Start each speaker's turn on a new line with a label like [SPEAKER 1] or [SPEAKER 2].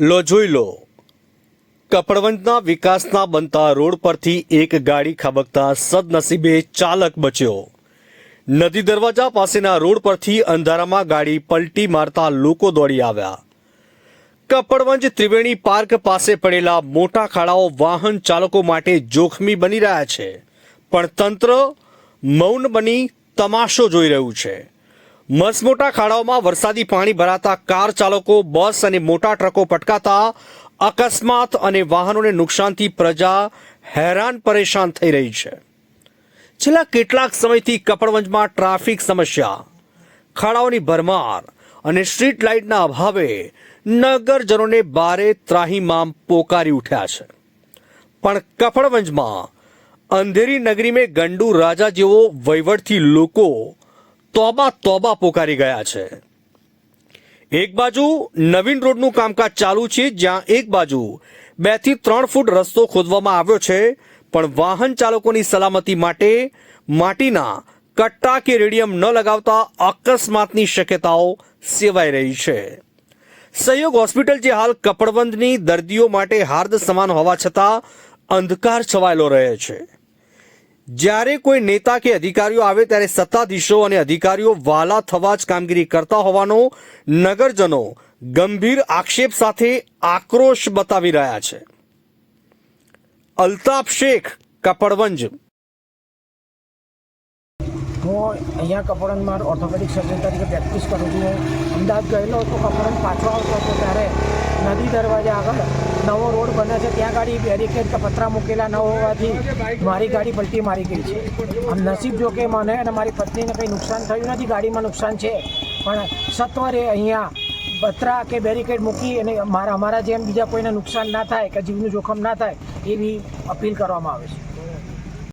[SPEAKER 1] લો, જોઈ લો. કપડવંજના વિકાસના બનતા રોડ પરથી એક ગાડી ખાબકતા સદનસીબે ચાલક બચ્યો. નદી દરવાજા પાસેના રોડ પરથી અંધારામાં ગાડી પલટી મારતા લોકો દોડી આવ્યા. કપડવંજ ત્રિવેણી પાર્ક પાસે પડેલા મોટા ખાડાઓ વાહન ચાલકો માટે જોખમી બની રહ્યા છે. પણ તંત્ર મૌન બની તમાશો જોઈ રહ્યું છે. મસમોટા ખાડાઓમાં વરસાદી પાણી ભરાતા કાર ચાલકો, બસ અને મોટા ટ્રકો પટકાતા અકસ્માત અને વાહનોને નુકસાનથી પ્રજા હેરાન પરેશાન થઈ રહી છે. છેલ્લા કેટલાક સમયથી કપડવંજમાં ટ્રાફિક સમસ્યા, ખાડાઓની ભરમાર અને સ્ટ્રીટ લાઇટના અભાવે નગરજનોને બારે ત્રાહીમામ પોકારી ઉઠ્યા છે. પણ કપડવંજમાં અંધેરી નગરી મેં ગંડુ રાજા જેવો વહીવટથી લોકો તોબા તોબા પોકારી ગયા છે. એક બાજુ નવીન રોડનું કામકાજ ચાલુ છે, જ્યાં એક બાજુ બેથી ત્રણ ફૂટ રસ્તો ખોદવામાં આવ્યો છે, પણ વાહન ચાલકોની સલામતી માટે માટીના કટ્ટા કે રેડિયમ ન લગાવતા અકસ્માતની શક્યતાઓ સેવાઈ રહી છે. સહયોગ હોસ્પિટલ જે હાલ કપડવંદની દર્દીઓ માટે હાર્દ સમાન હોવા છતાં અંધકાર છવાયેલો રહે છે. જ્યારે કોઈ નેતા કે અધિકારીઓ આવે ત્યારે સત્તાધીશો અને અધિકારીઓ વાલા થવા જ કામગીરી કરતા હોવાનો નગરજનો ગંભીર આક્ષેપ સાથે આક્રોશ બતાવી રહ્યા છે. અલ્તાફ શેખ, કપડવંજ.
[SPEAKER 2] હું અહીંયા કપડનમાં ઓર્થોપેડિક સર્જન તરીકે પ્રેક્ટિસ કરું છું. અમદાવાદ ગયેલો હતો કપડન પાછો આવતો હતો ત્યારે નદી દરવાજા આગળ નવો રોડ બને છે, ત્યાં ગાડી બેરિકેડ કે પતરા મૂકેલા ન હોવાથી મારી ગાડી પલટી મારી ગઈ છે. આમ નસીબ જો કે મને અને મારી પત્નીને કંઈ નુકસાન થયું નથી, ગાડીમાં નુકસાન છે, પણ સત્વરે અહીંયા પતરા કે બેરિકેડ મૂકી અને મારા, અમારા જેમ બીજા કોઈને નુકસાન ના થાય કે જીવનું જોખમ ના થાય, એવી અપીલ કરવામાં આવે છે.